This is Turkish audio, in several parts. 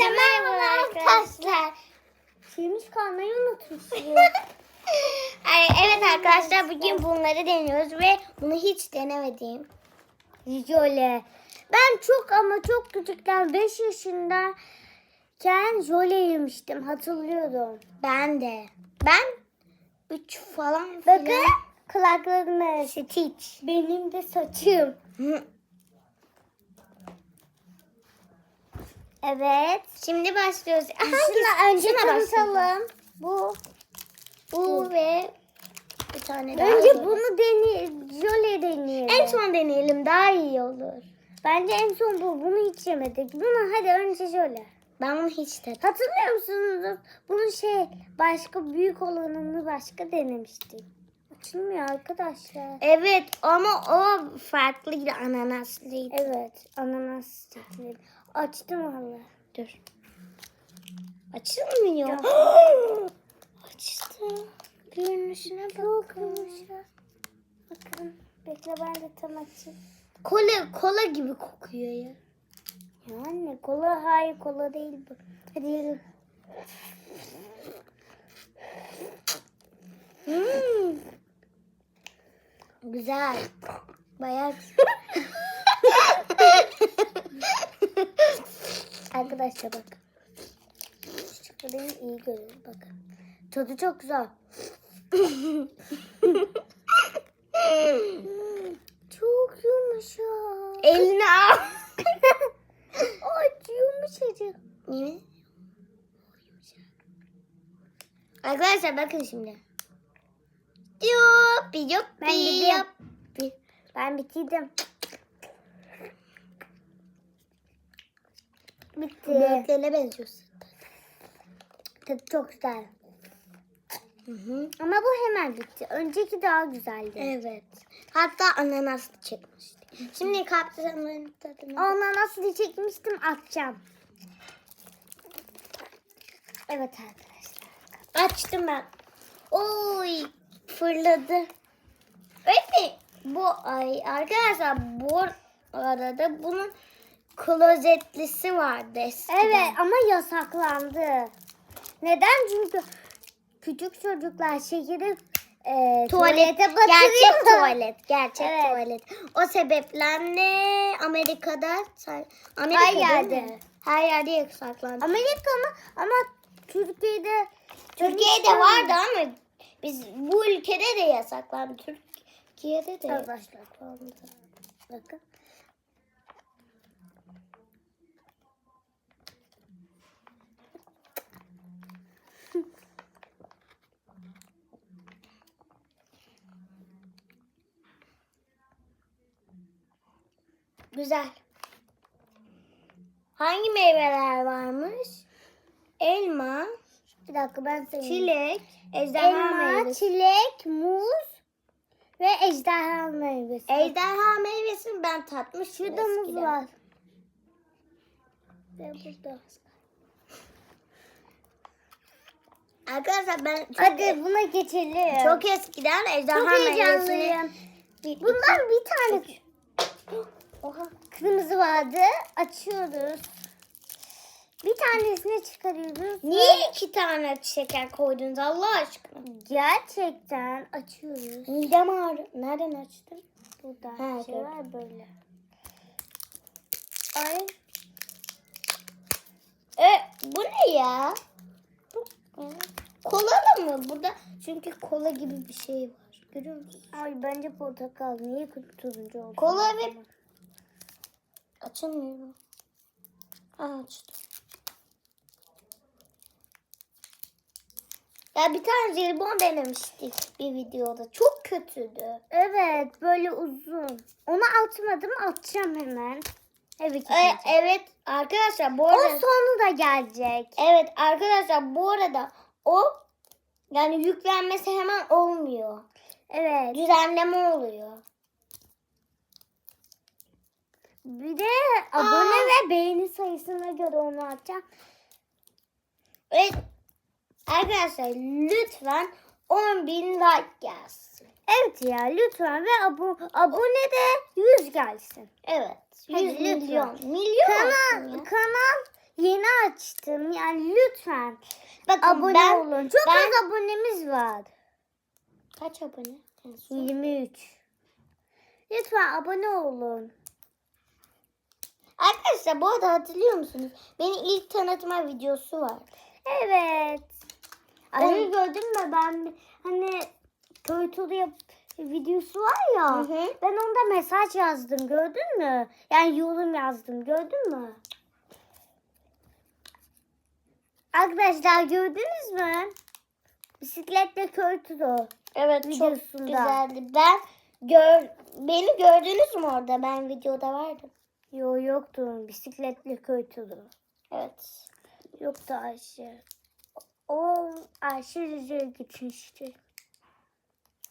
Herkese merhaba arkadaşlar. Şeymiş kalmayı unutmuşum. Ay, evet arkadaşlar bugün bunları deniyoruz ve bunu hiç denemedim. Jöle. Ben çok ama çok küçükken 5 yaşındayken jöle yemiştim. Hatırlıyorum. Ben de. Ben 3 falan Bakın filan. kulaklarımı. Stitch. Benim de saçım. Evet. Şimdi başlıyoruz. Şuna önce şuna tanıtalım. Bu. Bu ve bir tane daha. Önce var. bunu deney jöle deneyelim. en son deneyelim daha iyi olur. Bence en son bu. Bunu hiç yemedik. Bunu hadi önce jöle. Ben bunu hiç denemedim. Hatırlıyor musunuz? Bunun şey başka büyük olanını başka denemiştik. Açılmıyor arkadaşlar. Evet ama o farklıydı ananaslıydı. Evet ananas çekilir. Açtım valla. Dur. Açılmıyor. Açtı. Görünüşüne bakın. Bakın. Bekle ben de tam açayım. Kola, kola gibi kokuyor ya. Ya anne kola hayır kola değil bu. Hadi yiyelim. Hmm. Güzel. Bayağı Arkadaşlar bak. Şu çikolatayı iyi görün bakın. Tadı çok güzel. Çok yumuşak. Eline al. Ay yumuşacık. Yemin Arkadaşlar bakın şimdi. Yuppi yuppi Ben yuppi. Ben bitirdim. Bitti. Böğürtlene benziyorsun. Tadı çok güzel. Hı hı. Ama bu hemen bitti. Önceki daha güzeldi. Evet. Hatta ananaslı çekmişti. Şimdi kaptanların tadını. Ona nasıl çekmiştim atacağım. Evet arkadaşlar. Açtım ben. Oy fırladı. Evet bu ay arkadaşlar bu arada bunun klozetlisi vardı eskiden. Evet ama yasaklandı. Neden? Çünkü küçük çocuklar şekeri e, Tuvalet, tuvalete batırıyor. gerçek tuvalet, gerçek Evet. tuvalet. O sebeple de Amerika'da Amerika'da Her yerde. Her yerde yasaklandı. Amerika mı? Ama Türkiye'de Türkiye'de vardı ama biz bu ülkede de yasaklandı. Türkiye'de de. Da- Bakın. Güzel. Hangi meyveler varmış? Elma, Bir dakika ben sayayım. çilek, ejderha Elma, meyvesi. çilek, muz ve ejderha meyvesi. Ejderha meyvesini ben tatmıştım Şurada muz var. Ve burada. Arkadaşlar ben çok, Hadi buna geçelim. çok eskiden ejderha Çok meyvesini Bundan bir tane Oha. kırmızı vardı. Açıyoruz. Bir tanesini çıkarıyoruz. Niye iki tane şeker koydunuz Allah aşkına? Gerçekten açıyoruz. Midem ağrıyor. Nereden açtın? Burada Ha, şey gördüm. var böyle. Ay. E, bu ne ya? Bu, Kolalı mı? Burada çünkü kola gibi bir şey var. Görüyor musun? Ay bence portakal. Niye turuncu oldu? Kola ve... Açılmıyor mu? Aa, açtım. Ya bir tane jelibon denemiştik bir videoda. Çok kötüydü. Evet böyle uzun. Onu atmadım atacağım hemen. Evet. E, evet arkadaşlar bu o arada... sonu da gelecek. Evet arkadaşlar bu arada o yani yüklenmesi hemen olmuyor. Evet. Düzenleme oluyor. Bir de abone ve beğeni sayısına göre onu atacağım. Evet arkadaşlar lütfen 10.000 like gelsin. Evet ya lütfen ve abo- abone de 100 gelsin. Evet. 100 Hadi lütfen. milyon. Milyon Kanal ya. kanal yeni açtım. Yani lütfen Bakın abone ben olun. Çok ben- az abonemiz var. kaç abone? En son. 23. Lütfen abone olun. Arkadaşlar bu arada hatırlıyor musunuz? Benim ilk tanıtma videosu var. Evet. Önce gördün mü ben hani köy turu yap videosu var ya. Hı hı. Ben onda mesaj yazdım gördün mü? Yani yorum yazdım gördün mü? Arkadaşlar gördünüz mü? Bisikletle köy turu. Evet Videosunda. çok güzeldi. Ben gör beni gördünüz mü orada? Ben videoda vardım. Yo yoktu bisikletle köy turu. Evet. Yoktu Ayşe. O Ayşe Rize'ye gitmişti.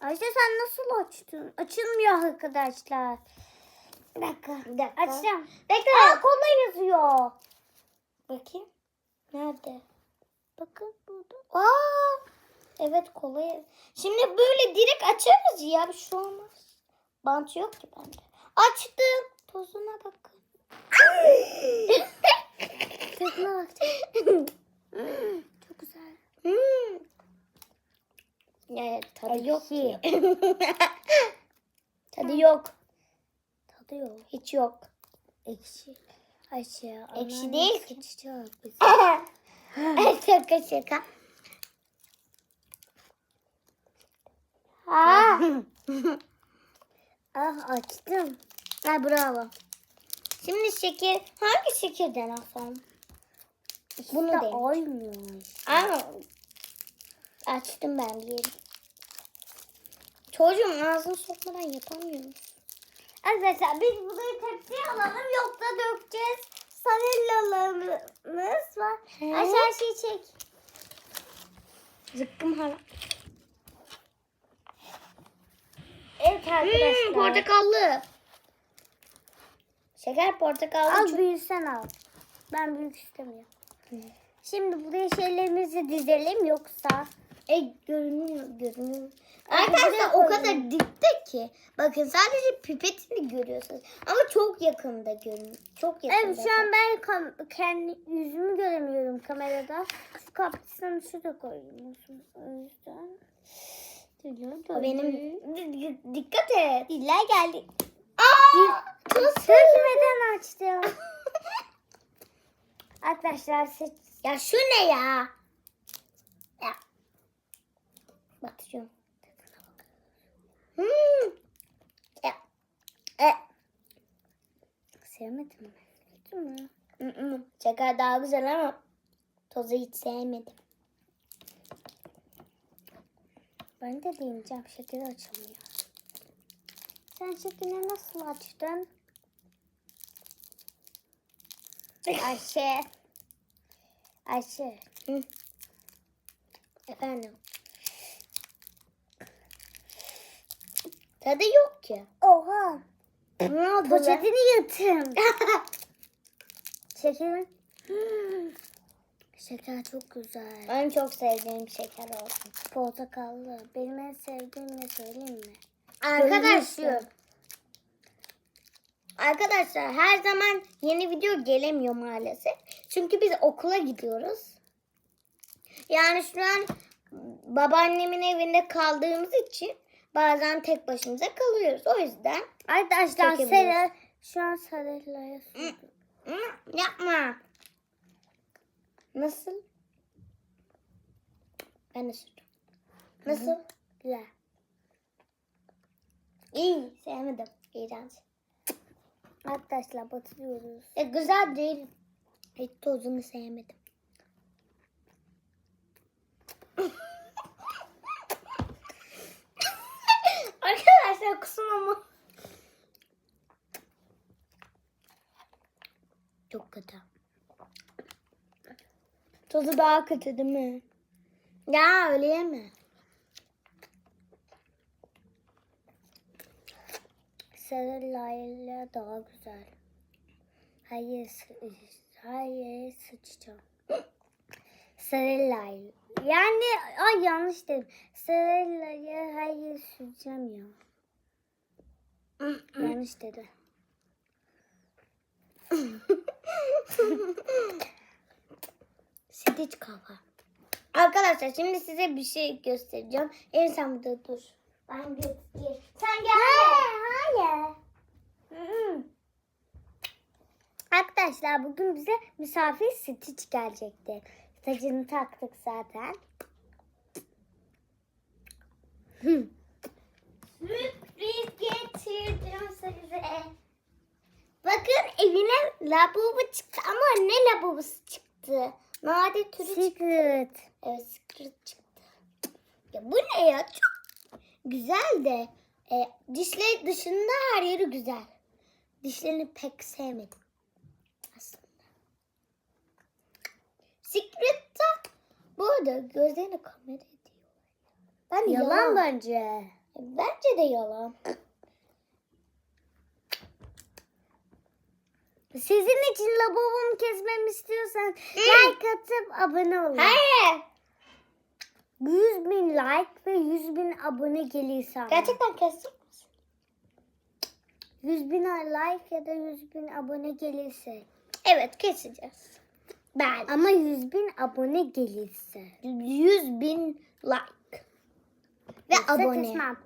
Ayşe sen nasıl açtın? Açılmıyor arkadaşlar. Bir dakika. Bir dakika. Açacağım. Bekle. Aa kola yazıyor. Bakayım. Nerede? Bakın burada. Aa! Evet kolay. Şimdi böyle direkt açarız ya. Bir şey olmaz. Bant yok ki bende. Açtım. Tozuna bakın. Bakacağım. Hmm, Çok güzel. Hmm. Ya tadı yok ki. tadı yok. Tadı yok. Hiç yok. Ekşi. Ayşe. Ekşi değil ki. şaka şaka. Ah açtım. Ha bravo. Şimdi şeker hangi şekerden alsam? Bunu değil. olmuyor. Ama açtım ben diyelim. Çocuğum ağzını sokmadan yapamıyorum. Arkadaşlar biz burayı tepsiye alalım yoksa dökeceğiz. Sanillalarımız var. He. Aşağı şey çek. Zıkkım hala. Evet arkadaşlar. Hmm, portakallı. Şeker portakallı. Al çok- büyüsen al. Ben büyük istemiyorum. Şimdi buraya şeylerimizi dizelim yoksa. E görünüyor görünüyor. Arkadaşlar o kadar dipte ki. Bakın sadece pipetini görüyorsunuz. Ama çok yakında görünüyor. Çok yakında. Evet şu an ben kam- kendi yüzümü göremiyorum kamerada. Şu kapısını şurada koyayım. O yüzden. O benim Di- di- dikkat et. Diller geldi. Dökmeden açtım. Arkadaşlar seç. Ya şu ne ya? Ya. Batıyorum. Hmm. Ya. E. Sevmedim mi? Şeker daha güzel ama tozu hiç sevmedim. Ben de deneyeceğim. Şekeri açılmıyor. Sen şekeri nasıl açtın? Ayşe. Ayşe. Hı. Efendim. Tadı yok ki. Oha. Ne? Poşetini yırttım. Şekerin. Hmm. Şeker çok güzel. En çok sevdiğim şeker olsun. Portakallı. Benim en sevdiğim ne söyleyeyim mi? Arkadaşlar. Arkadaşlar her zaman yeni video gelemiyor maalesef. Çünkü biz okula gidiyoruz. Yani şu an babaannemin evinde kaldığımız için bazen tek başımıza kalıyoruz. O yüzden Arkadaşlar. Sera şu an. Hı, yapma. Nasıl? Ben de sürdüm. Nasıl? Güzel. İyi. Sevmedim. İğrenç. Arkadaşlar batırıyoruz. E, güzel değil. Hiç tozunu sevmedim. Arkadaşlar kusum ama. Çok kötü. Tozu daha kötü değil mi? Ya öyle yeme. Sarı'yla daha güzel. Hayır, sı- hayır sıçacağım. Sarı'yla. Yani ay yanlış dedim. Sarı'yla hayır süreceğim ya. yanlış dedim. Stitch kafa. Arkadaşlar şimdi size bir şey göstereceğim. En sen burada dur. Ben göstereyim. Sen gel. Hayır. Hmm. Arkadaşlar bugün bize misafir Stitch gelecekti. Tacını taktık zaten. Hı. Sürpriz getirdim size. Bakın evine labubu çıktı ama ne labubusu çıktı? Nade türü çıktı. Secret. Evet secret çıktı. Ya bu ne ya? Çok güzel de e, dişleri dışında her yeri güzel. Dişlerini pek sevmedim aslında. Secret'ta bu arada gözlerini kamera ediyor. Ben Yalan yalan. bence. Bence de yalan. Sizin için lavabomu kesmemi istiyorsan like atıp abone olun. Hayır. 100 bin like ve 100 bin abone gelirse. Gerçekten kesecek misin? 100 bin like ya da 100 bin abone gelirse. Evet keseceğiz. Ben Ama 100 bin abone gelirse. 100 bin like. Ve Yoksa abone. kesmem.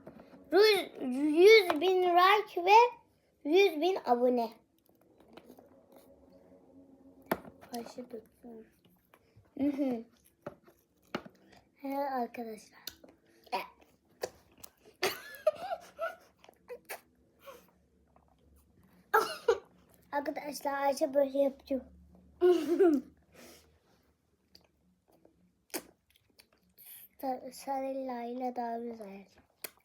100 bin like ve 100 bin abone. Başı tutsun. He arkadaşlar. Arkadaşlar Ayşe böyle yapıyor. Sa- Sarıyla ile daha güzel.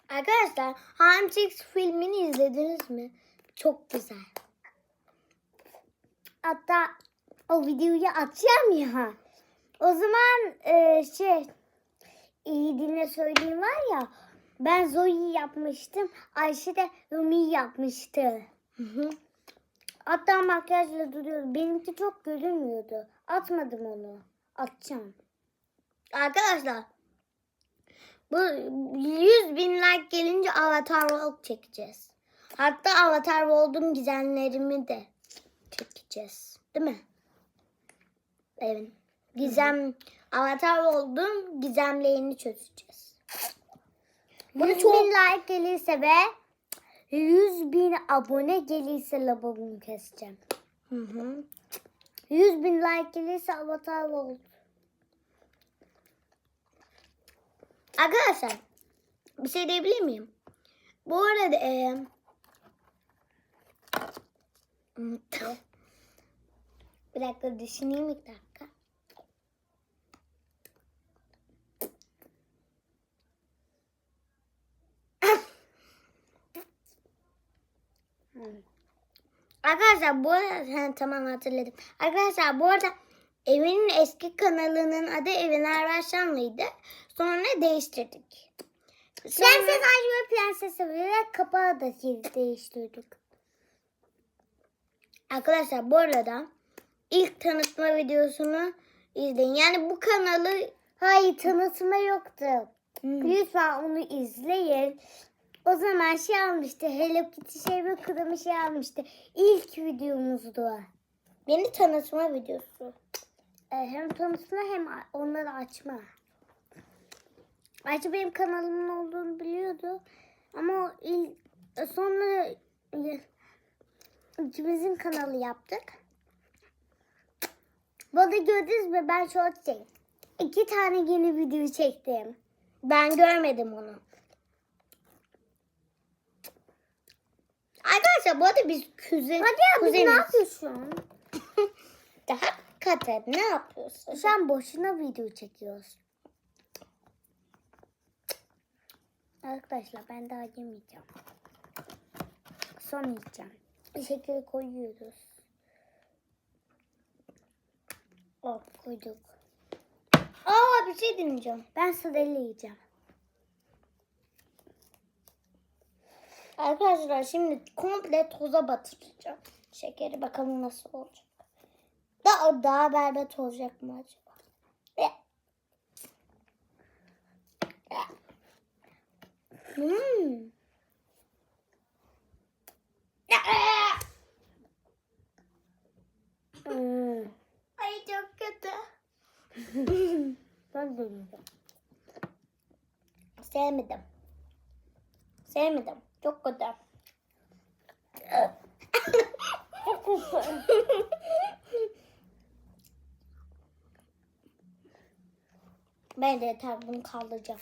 Arkadaşlar Hamsix filmini izlediniz mi? Çok güzel. Hatta o videoyu atacağım ya. O zaman e, şey iyi dinle söyleyeyim var ya. Ben Zoe'yi yapmıştım. Ayşe de Rumi'yi yapmıştı. Hı hı. Hatta makyajla duruyordu. Benimki çok görünmüyordu. Atmadım onu. Atacağım. Arkadaşlar bu 100 bin like gelince Avatar World çekeceğiz. Hatta Avatar World'un gizemlerimi de çekeceğiz. Değil mi? Evet. Gizem Avatar World'un gizemlerini çözeceğiz. Bunu 100 çok- bin like gelirse ve 100 bin abone gelirse lavabomu keseceğim. Hı hı. 100 bin like gelirse avatar oldu. Arkadaşlar bir şey diyebilir miyim? Bu arada e, bir dakika düşüneyim bir dakika. Arkadaşlar bu arada he, tamam hatırladım. Arkadaşlar bu arada evinin eski kanalının adı Evin Erbaşanlı'ydı. Sonra değiştirdik. Sonra- Prenses Ayşe ve Prenses Evi ve kapağı da değiştirdik. Arkadaşlar bu arada ilk tanıtma videosunu izleyin. Yani bu kanalı Hayır tanıtma yoktu. Hmm. Lütfen onu izleyin. O zaman şey almıştı. Hello Kitty şey ve kırmızı şey almıştı. İlk videomuzdu. beni tanıtma videosu. Ee, hem tanıtma hem onları açma. Ayşe benim kanalımın olduğunu biliyordu. Ama o il, sonra ikimizin kanalı yaptık. Burada gördünüz mü ben short çektim. İki tane yeni video çektim. Ben görmedim onu. Arkadaşlar bu arada biz kuzen, Hadi ya biz ne kuzeniz. yapıyorsun? Daha hakikaten ne yapıyorsun? Şu an boşuna video çekiyoruz. Arkadaşlar ben daha yemeyeceğim. Son yiyeceğim. Şekeri koyuyoruz. Oh, koyduk. Aa bir şey deneyeceğim. Ben sırayla yiyeceğim. Arkadaşlar şimdi komple toza batıracağım. Şekeri bakalım nasıl olacak. Daha, daha berbat olacak mı acaba? Hmm. Hmm. Ay çok kötü. Ben deneyeceğim. Sevmedim. Sevmedim. Çok kötü. Çok güzel. Ben de yeter bunu kaldıracağım.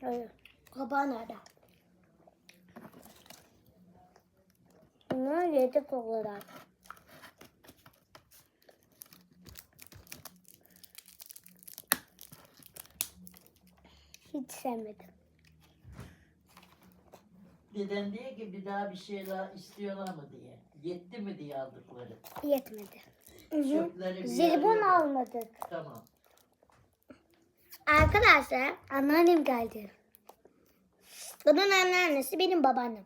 Hayır. Kabağı nerede? Bunlar yedek olarak. Hiç sevmedim. Deden diye ki bir daha bir şeyler istiyorlar mı diye. Yetti mi diye aldıkları. Yetmedi. Çöpleri bir Jelibon araya- almadık. Tamam. Arkadaşlar Anneannem geldi. bunun anneannesi benim babaannem.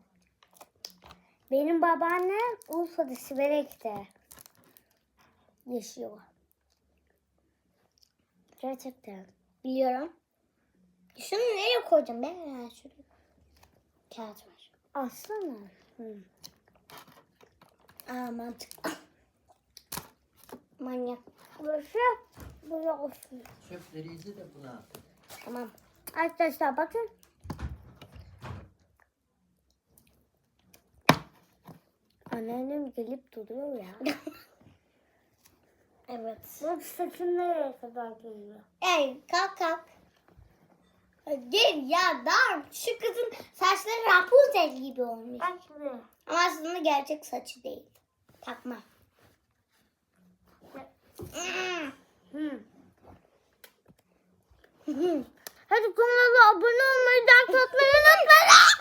Benim babaannem Urfa'da Siverek'te yaşıyor. Gerçekten. Biliyorum. Şunu nereye koyacağım ben? Ha, şuraya. Kağıt var. Aslında. Hı. Aa mantıklı. Manyak. Burası böyle olsun. Çöpleri izi de buna at. Tamam. Arkadaşlar bakın. Anneannem gelip duruyor ya. Evet. Bak saçım nereye kadar geliyor? Ey kalk kalk. Gel ya dar. Şu kızın saçları Rapunzel gibi olmuş. Bak. Ama aslında gerçek saçı değil. Takma. Hadi kanala abone olmayı, like atmayı unutmayın.